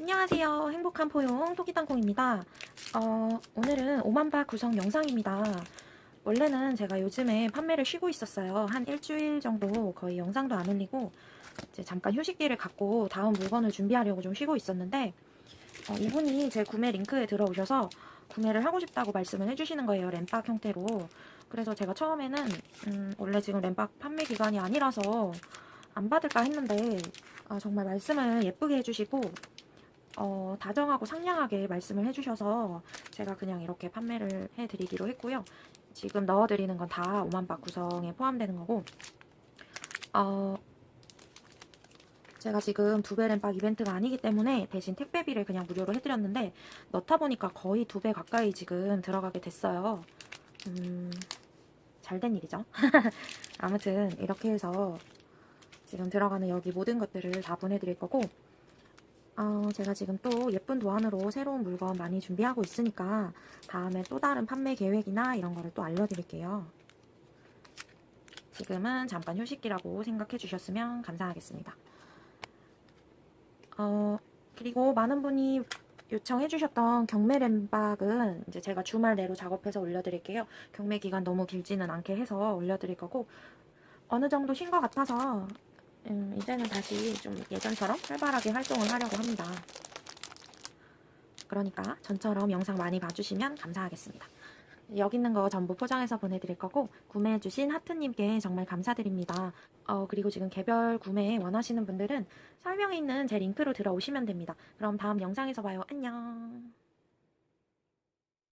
안녕하세요. 행복한 포용 토끼땅콩입니다. 어, 오늘은 오만바 구성 영상입니다. 원래는 제가 요즘에 판매를 쉬고 있었어요. 한 일주일 정도 거의 영상도 안 올리고 이제 잠깐 휴식기를 갖고 다음 물건을 준비하려고 좀 쉬고 있었는데 어, 이분이 제 구매 링크에 들어오셔서 구매를 하고 싶다고 말씀을 해주시는 거예요. 램박 형태로. 그래서 제가 처음에는 음, 원래 지금 램박 판매 기간이 아니라서 안 받을까 했는데 아, 정말 말씀을 예쁘게 해주시고 어, 다정하고 상냥하게 말씀을 해주셔서 제가 그냥 이렇게 판매를 해드리기로 했고요. 지금 넣어드리는 건 다 5만박 구성에 포함되는 거고 어, 제가 지금 두배 램박 이벤트가 아니기 때문에 대신 택배비를 그냥 무료로 해드렸는데 넣다 보니까 거의 두 배 가까이 지금 들어가게 됐어요. 음, 잘 된 일이죠. 아무튼 이렇게 해서 지금 들어가는 여기 모든 것들을 다 보내드릴 거고 어, 제가 지금 또 예쁜 도안으로 새로운 물건 많이 준비하고 있으니까 다음에 또 다른 판매 계획이나 이런 거를 또 알려드릴게요. 지금은 잠깐 휴식기라고 생각해 주셨으면 감사하겠습니다. 어, 그리고 많은 분이 요청해 주셨던 경매 램박은 이제 제가 주말 내로 작업해서 올려드릴게요. 경매 기간 너무 길지는 않게 해서 올려드릴 거고 어느 정도 쉰 것 같아서 음, 이제는 다시 좀 예전처럼 활발하게 활동을 하려고 합니다. 그러니까 전처럼 영상 많이 봐주시면 감사하겠습니다. 여기 있는 거 전부 포장해서 보내드릴 거고 구매해주신 하트님께 정말 감사드립니다. 어, 그리고 지금 개별 구매 원하시는 분들은 설명에 있는 제 링크로 들어오시면 됩니다. 그럼 다음 영상에서 봐요. 안녕.